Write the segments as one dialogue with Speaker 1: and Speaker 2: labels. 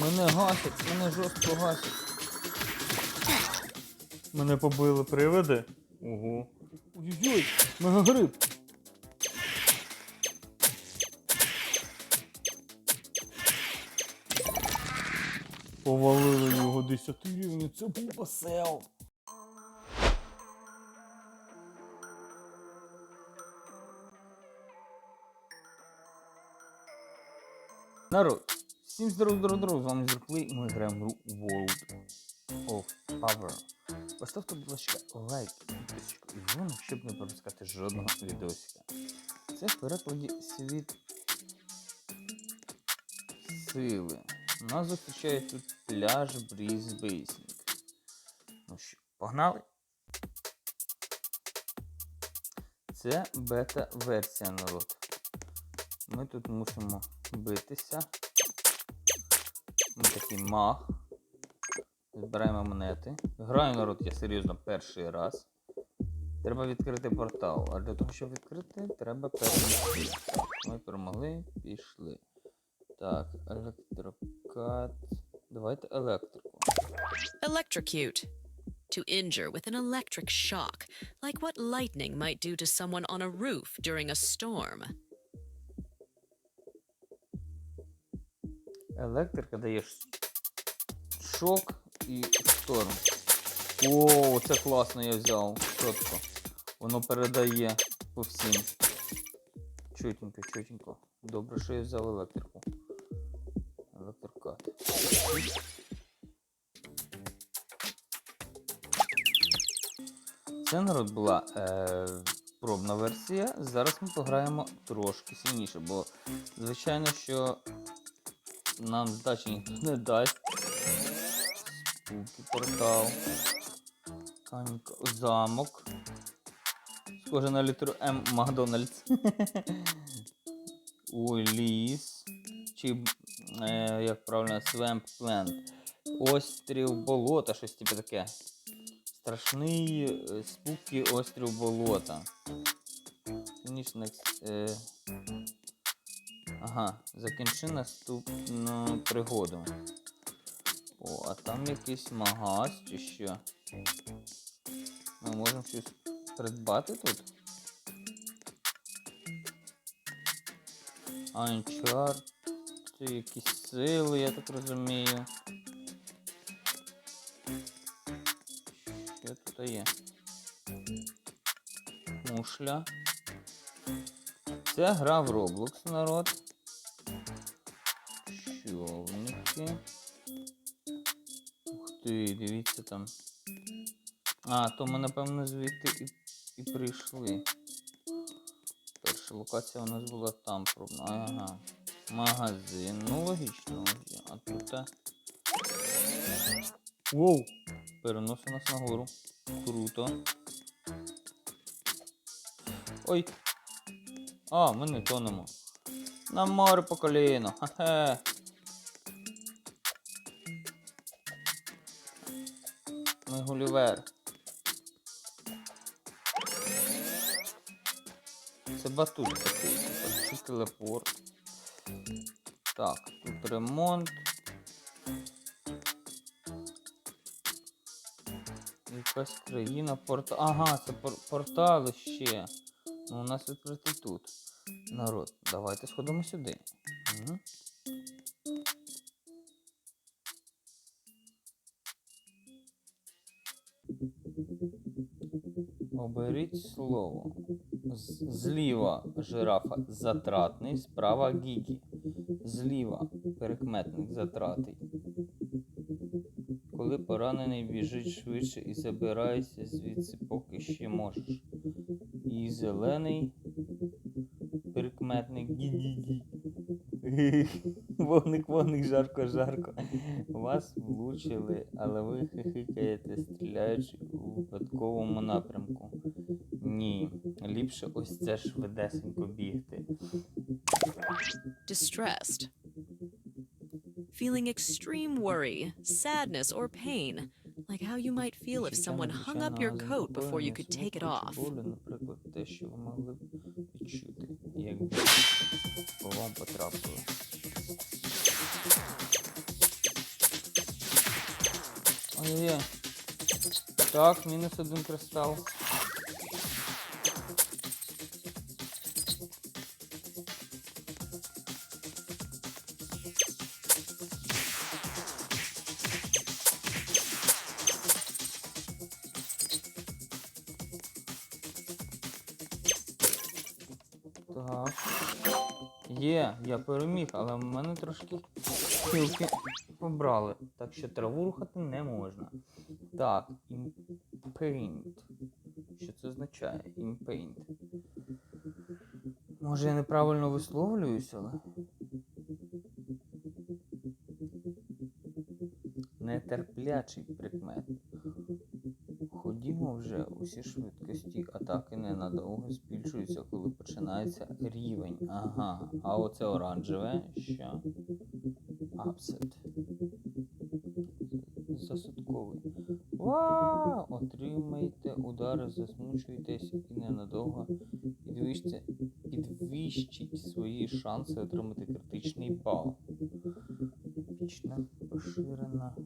Speaker 1: Мене гасять, мене жорстко гасять. Мене побили привиди. Ого. Ой-ой-ой, мегагриб. Повалили його 10 рівень, це був басел. Народ, всім здоров, здоров, здоров, з вами Зерплей, і ми граємо гру World of Power. Поставте, будь ласка, лайк, підписочку і дзвоник, щоб не пропускати жодного відосика. Це в перекладі світ сили. Нас зустрічає тут пляж Бріз Бейсінг. Ну що, погнали? Це бета-версія народ. Ми тут мусимо битися. Ми такий маг. Збираємо монети. Граю народ я серйозно перший раз. Треба відкрити портал. А для того, щоб відкрити, треба перемогти. Ми перемогли, пішли. Так, електрокат. Давайте електрику.
Speaker 2: Electrocute. To injure with an electric shock, like what lightning might do to someone on a roof during a storm.
Speaker 1: Електрика дає шок і шторм. О, це класно я взяв. Чітко. Воно передає по всім. Чотенько, чотенько. Добре, що я взяв електрику. Електрокат. Це народ була е, пробна версія. Зараз ми пограємо трошки сильніше, бо звичайно, що нам здачі ніхто не дасть. Спуки, портал. Камінка, замок. Схоже на літеру М Макдональдс. Ой, ліс. Чи е, як правильно, Свемп Плент. Острів болота, щось типу таке. Страшний е, спуки острів болота. Фінішна е, Ага, закінчи наступну пригоду. О, а там якийсь магаз чи що. Ми можемо щось придбати тут? Анчарт, якісь сили, я так розумію. Що тут є? Мушля. Це гра в Roblox, народ. Човники. Ух ти, дивіться там. А, то ми, напевно, звідти і, і прийшли. Перша локація у нас була там пробна. Ага. Магазин. Ну, логічно. А тут. а- Воу! Переносить нас нагору. Круто. Ой. А, ми не тонемо. На море по коліно. Хе-хе. Ми Гулівер. Це батут такий, типа, чи телепорт. Так, тут ремонт. Якась країна порта. Ага, це пор- портали ще. Ну, у нас відкритий тут. Народ, давайте сходимо сюди. Угу. Оберіть слово. Зліва жирафа затратний, справа гігі. Зліва перекметник затратий. Коли поранений біжить швидше і забирайся звідси, поки ще можеш. І зелений прикметник гі-гі-гі. Вогник, вогник, жарко, жарко. Вас влучили, але ви хихикаєте, стріляючи у випадковому напрямку. Ні, ліпше ось це швидесенько бігти.
Speaker 2: Distressed. Feeling extreme worry, sadness, or pain, like how you might feel if someone hung up your coat before you could take it off.
Speaker 1: Наприклад, те, що ви могли б відчути, якби по вам потрапили. Ой-ой-ой. Так, мінус один кристал. Є, я переміг, але в мене трошки хілки побрали. Так що траву рухати не можна. Так, impaint. Що це означає? Impaint. Може я неправильно висловлююсь, але. Нетерплячий прикмет. Ходімо вже, усі швидкості атаки ненадовго збільшуються, коли починається рівень. Ага. А оце оранжеве, що? Апсет. Засудковий. Ва! Отримайте удари, засмучуйтесь і ненадовго підвищте, підвищіть свої шанси отримати критичний бал. Вічна поширена.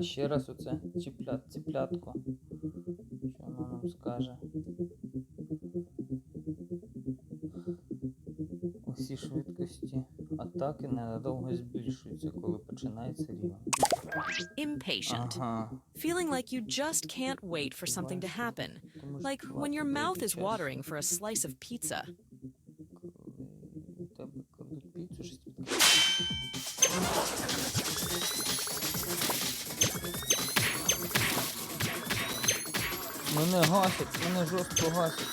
Speaker 1: А ще раз оце ціплят, ціплятко. Що воно нам скаже? Усі швидкості атаки ненадовго збільшуються, коли починається рівень.
Speaker 2: Impatient.
Speaker 1: Ага.
Speaker 2: Feeling like you just can't wait for something to happen.
Speaker 1: Тому ж
Speaker 2: Like when your
Speaker 1: буває
Speaker 2: mouth
Speaker 1: деякий
Speaker 2: is
Speaker 1: час,
Speaker 2: watering for a slice of pizza.
Speaker 1: Мене гасять, мене жорстко гасять.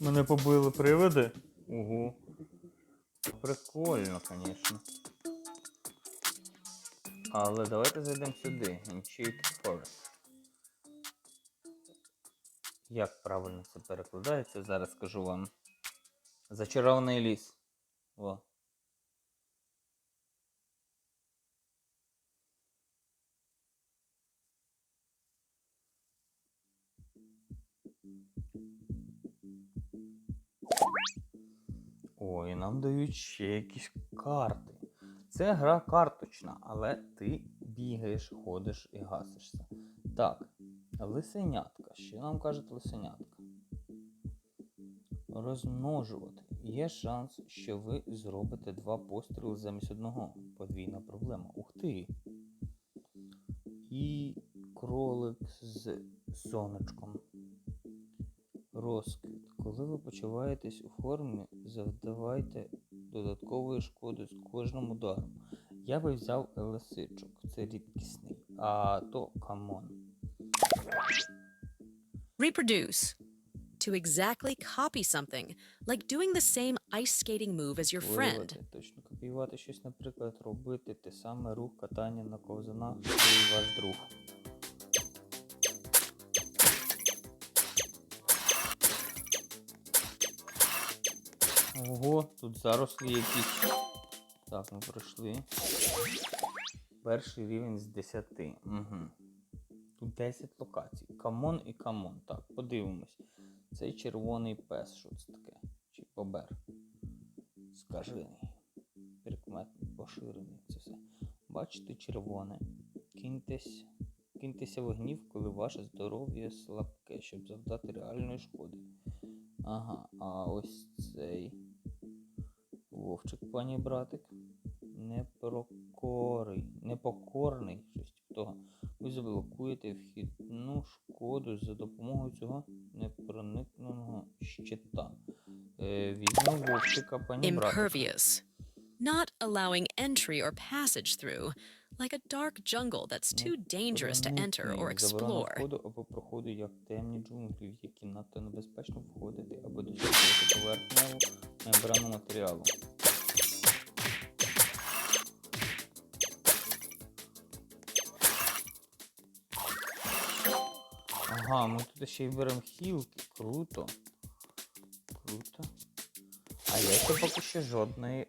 Speaker 1: Мене побили привиди? Угу. Прикольно, звісно. Але давайте зайдемо сюди. Enchanted Forest. Як правильно це перекладається, зараз скажу вам. Зачарований ліс. О. І нам дають ще якісь карти. Це гра карточна, але ти бігаєш, ходиш і гасишся. Так, лисенятка. Що нам кажуть лисенятка? Розмножувати. Є шанс, що ви зробите два постріли замість одного. Подвійна проблема. Ух ти. І кролик з сонечком. Розквіт. Коли ви почуваєтесь у формі, завдавайте додаткової шкоди з кожним ударом. Я би взяв лисичок, це рідкісний. А то камон.
Speaker 2: Reproduce. To exactly copy something, like doing the same ice skating move as your friend.
Speaker 1: Точно копіювати щось, наприклад, робити те саме рух катання на ковзанах, і ваш друг. Ого, тут зарослі якісь. Так, ми пройшли. Перший рівень з 10. Угу. Тут 10 локацій. Камон і камон. Так, подивимось. Цей червоний пес, що це таке? Чи бобер? Скажений. Прикметний, поширений. Це все. Бачите, червоне. Киньтесь. Киньтеся в гнів, коли ваше здоров'я слабке, щоб завдати реальної шкоди. Ага, а ось цей вовчик, пані братик. Непрокорий, непокорний, щось типу того. Ви заблокуєте вхідну шкоду за допомогою цього непроникненого щита. Е, візьмемо вовчика, пані братик.
Speaker 2: Not allowing entry or passage through, like a dark jungle that's too dangerous to enter or explore.
Speaker 1: входу або проходу як темні джунглі, в які надто небезпечно входити або досягати поверхневу мембрану матеріалу. Ага, ми тут ще й беремо хілки. Круто. Круто. А я ще поки що жодної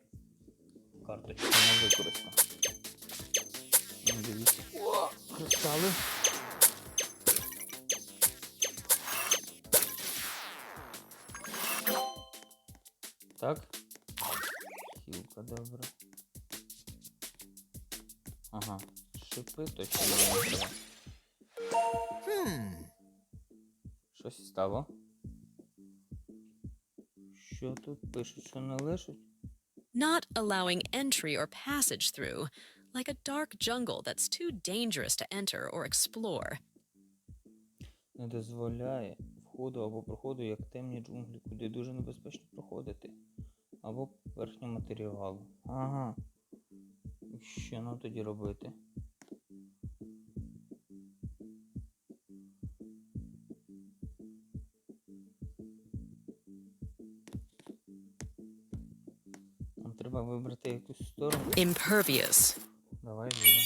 Speaker 1: карточки не використав. Ну, Дивіться. О, кристали. Так. Хілка, добре. Ага. Шипи точно не треба. Щось стало. Що тут пишуть, що не лишить?
Speaker 2: Not allowing entry or passage through, like a dark jungle that's too dangerous to enter or explore.
Speaker 1: Не дозволяє входу або проходу як темні джунглі, куди дуже небезпечно проходити. Або верхнього матеріалу. Ага. І Що нам тоді робити? Треба вибрати якусь сторону.
Speaker 2: Impervious.
Speaker 1: Давай живо.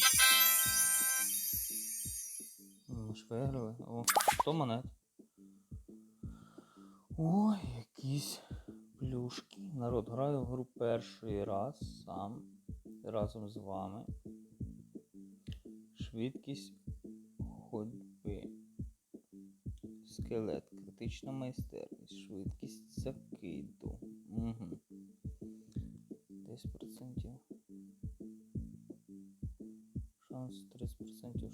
Speaker 1: Ми ж виграли. О, 100 монет. Ой, якісь плюшки. Народ, граю в гру перший раз сам. Разом з вами. Швидкість ходьби. Скелет, критична майстерність, швидкість закиду. Угу. 10%. Шанс 30%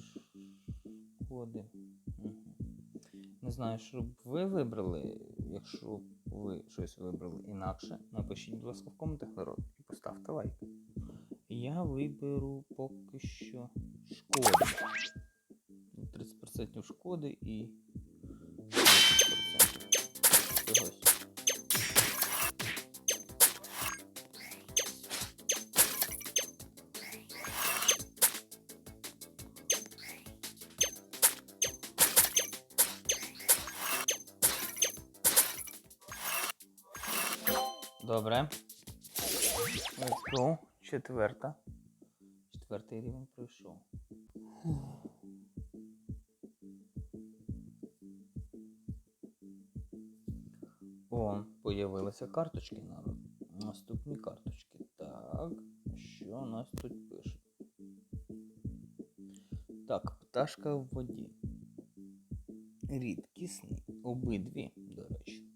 Speaker 1: шкоди. Не знаю, що б ви вибрали. Якщо б ви щось вибрали інакше, напишіть, будь ласка, в коментах народ і поставте лайк. Я виберу поки що шкоду. 30% шкоди і 10% чогось. Добре. Let's go. Четверта. Четвертий рівень пройшов. О, появилися карточки народ. Наступні карточки. Так, що у нас тут пише? Так, пташка в воді. Рідкісний. Обидві, до речі.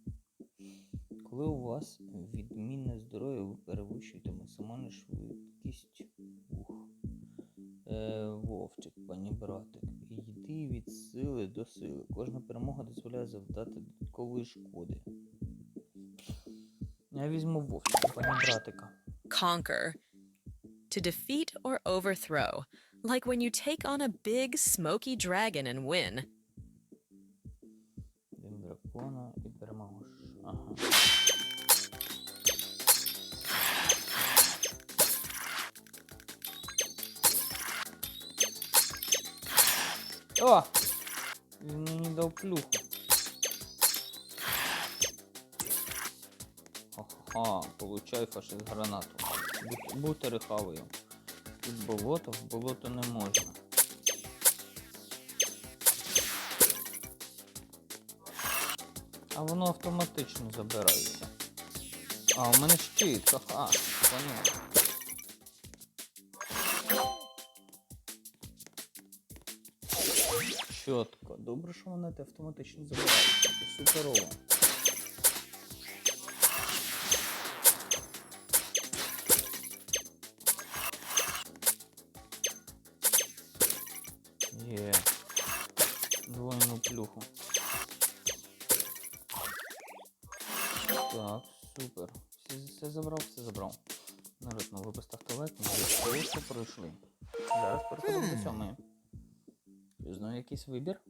Speaker 1: Коли у вас відмінне здоров'я, ви перевищуєте максимальну швидкість. Ух. Е, Вовчик, пані братик. Йди від сили до сили. Кожна перемога дозволяє завдати додаткової шкоди. Я візьму вовчика, пані братика.
Speaker 2: Conquer. To defeat or overthrow, like when you take on a big, smoky dragon and win.
Speaker 1: Дракона і переможеш. Ага. О! Він мені дав плюху. Ага, получай фашист гранату. Бу- Бутери хаваю. Тут болото, в болото не можна. А воно автоматично забирається. А, у мене щит, ха-ха, поняв. Чітко. Добре, що монети автоматично забираються. Це суперово. Є. Двойну плюху. Так, супер. Все, все забрав, все забрав. Народ, ну ви поставте лайк, ми все пройшли. Зараз переходимо до сьомої. Знову якийсь вибір?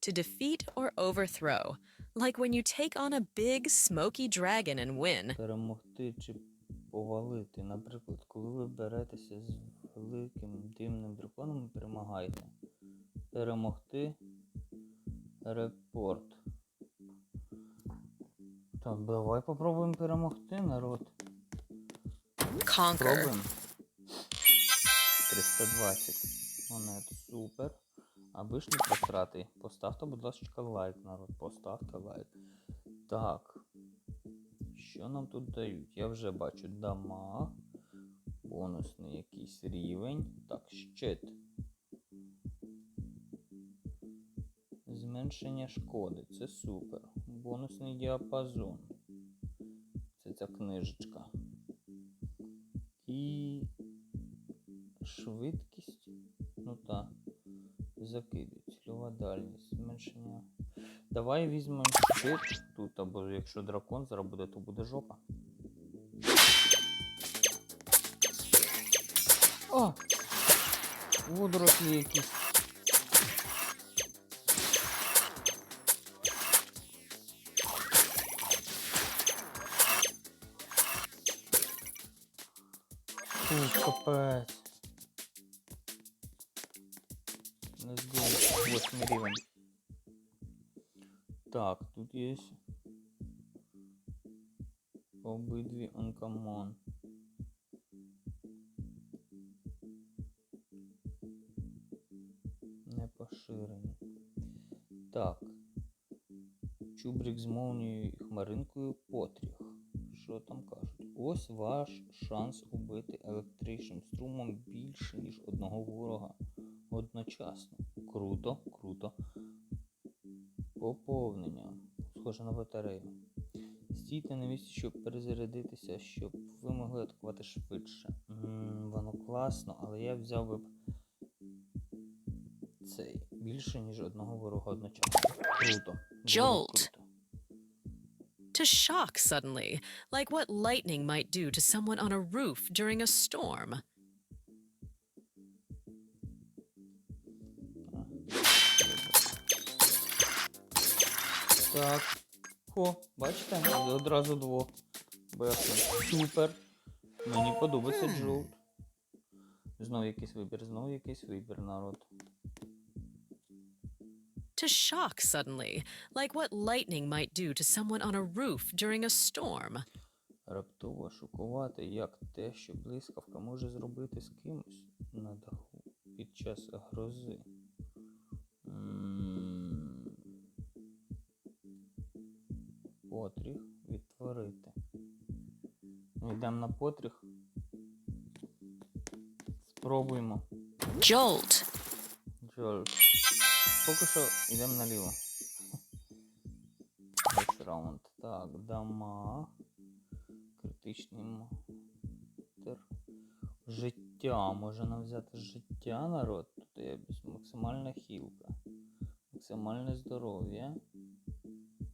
Speaker 2: To defeat or overthrow, like when you take on a big, smoky dragon and win.
Speaker 1: Перемогти чи повалити. Наприклад, коли ви беретеся з великим димним драконом перемагаєте. Перемогти. Репорт. Так, давай попробуємо перемогти, народ.
Speaker 2: Conquer.
Speaker 1: Пробуємо. 320 монет. Супер. Аби ж не просрати. Поставте, будь ласка, лайк, народ. Поставте лайк. Так. Що нам тут дають? Я вже бачу дамаг. Бонусний якийсь рівень. Так, щит. Зменшення шкоди. Це супер. Бонусний діапазон. Це ця книжечка. І швидкість. Ну так. Закидуй. Цільова дальність. Зменшення. Давай візьмемо щит тут, або якщо дракон зараз то буде жопа. О! Водорослі якісь. Let's go. Восьмий рівень. Так, тут є обидві uncommon. Не поширені. Так. Чубрик з молнією і хмаринкою потріх. Що там кажуть? Ось ваш шанс убити електричним струмом більше, ніж одного ворога одночасно. Круто, круто. Поповнення. Схоже на батарею. Стійте на місці, щоб перезарядитися, щоб ви могли атакувати швидше. м воно класно, але я взяв би цей більше, ніж одного ворога одночасно. Круто.
Speaker 2: Jolt. To shock suddenly, like what lightning might do to someone on a roof during a storm.
Speaker 1: Так. О, бачите? Одразу двох. Бехи. Супер. Мені подобається джолт. Знову якийсь вибір, знову якийсь вибір, народ.
Speaker 2: To shock suddenly, like what lightning might do to someone on a roof during a storm.
Speaker 1: Раптово шокувати, як те, що блискавка може зробити з кимось на даху під час грози. М. Потріх відтворити. Ну, Йдемо на потріх. Спробуємо.
Speaker 2: Jolt.
Speaker 1: Джордж. Поки що йдемо наліво. Весь раунд. Так, дамаг. Критичний монстр. Життя. Може нам взяти життя, народ? Тут є максимальна хілка. Максимальне здоров'я.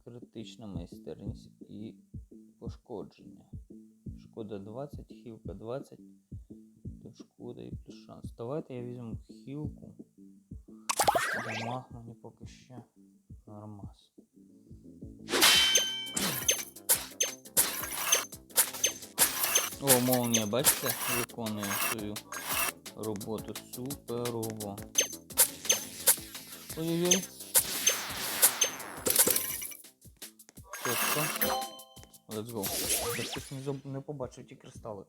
Speaker 1: Критична майстерність і пошкодження. Шкода 20, хілка 20. Тут шкода і плюс шанс. Давайте я візьму хілку. Дамаг мені поки ще нормас. О, молнія, бачите, виконує свою роботу суперово. Ой-ой-ой. Чітко. Let's go. Я щось не, не побачив ті кристали.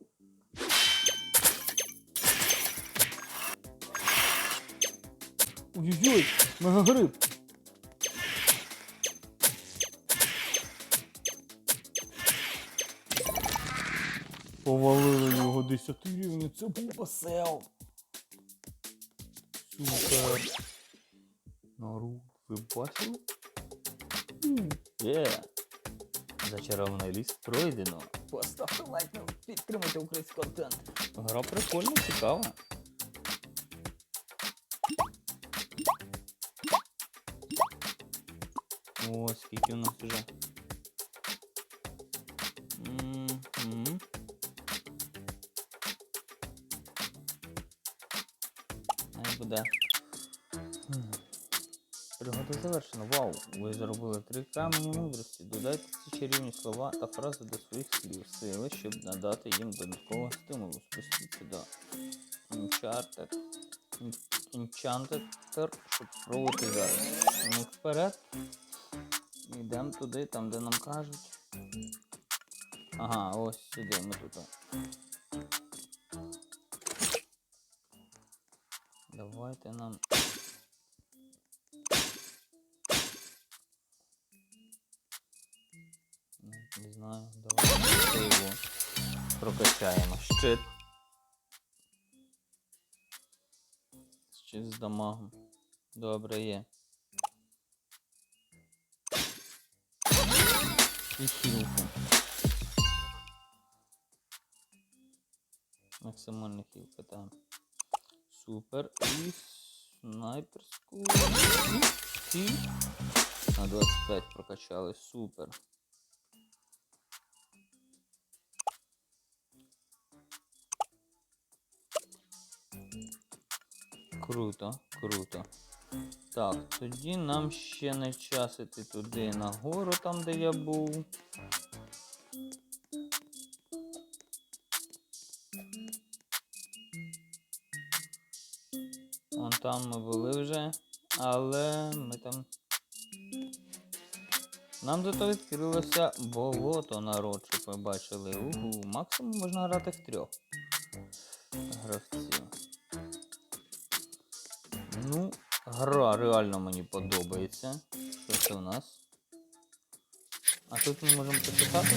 Speaker 1: Ой-ой-ой, мегагриб. Повалили його 10 рівень, це був басел. Супер. Нару, ви бачили? Є. Зачарований ліс пройдено. Поставте лайк, ну, підтримуйте український контент. Гра прикольна, цікава. О, скільки у нас вже. Мгм. Най буде. Пригода завершена. Вау! Ви зробили три камені мудрості. Додайте ці чарівні слова та фрази до своїх слів сили, щоб надати їм додаткового стимулу. Спустіться до Uncharted. Enchanted, щоб спробувати зараз. Ну, вперед. Йдемо туди, там де нам кажуть. Ага, ось сюди, ми тут. Давайте нам. знаю. Давай його прокачаємо. Щит. Щит з дамагом. Добре є. І хілку. Максимальна хілка там. Супер. І снайперську. І... На 25 прокачали. Супер. Круто, круто. Так, тоді нам ще не час іти туди нагору, там де я був. Вон там ми були вже, але ми там. Нам зато відкрилося болото народ, щоб ви бачили. Угу, максимум можна грати в трьох гравців. Гра реально мені подобається. Що це у нас? А тут ми можемо почитати.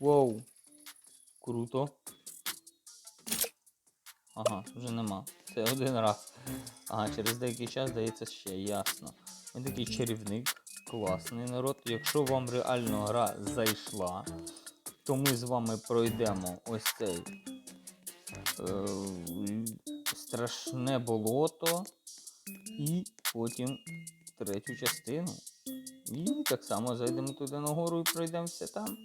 Speaker 1: Воу. Круто. Ага, вже нема. Це один раз. Ага, через деякий час дається ще, ясно. Він такий чарівник, класний народ. Якщо вам реально гра зайшла, то ми з вами пройдемо ось цей е, страшне болото і потім третю частину. І так само зайдемо туди нагору і пройдемо все там.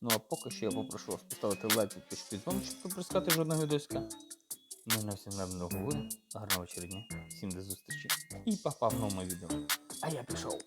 Speaker 1: Ну а поки що я попрошу вас поставити лайк, підписку з вами, щоб не пропускати жодного відосика. Ми на всім на говорю. Гарного вечора дня. Всім до зустрічі. І па-па в новому відео. А я пішов.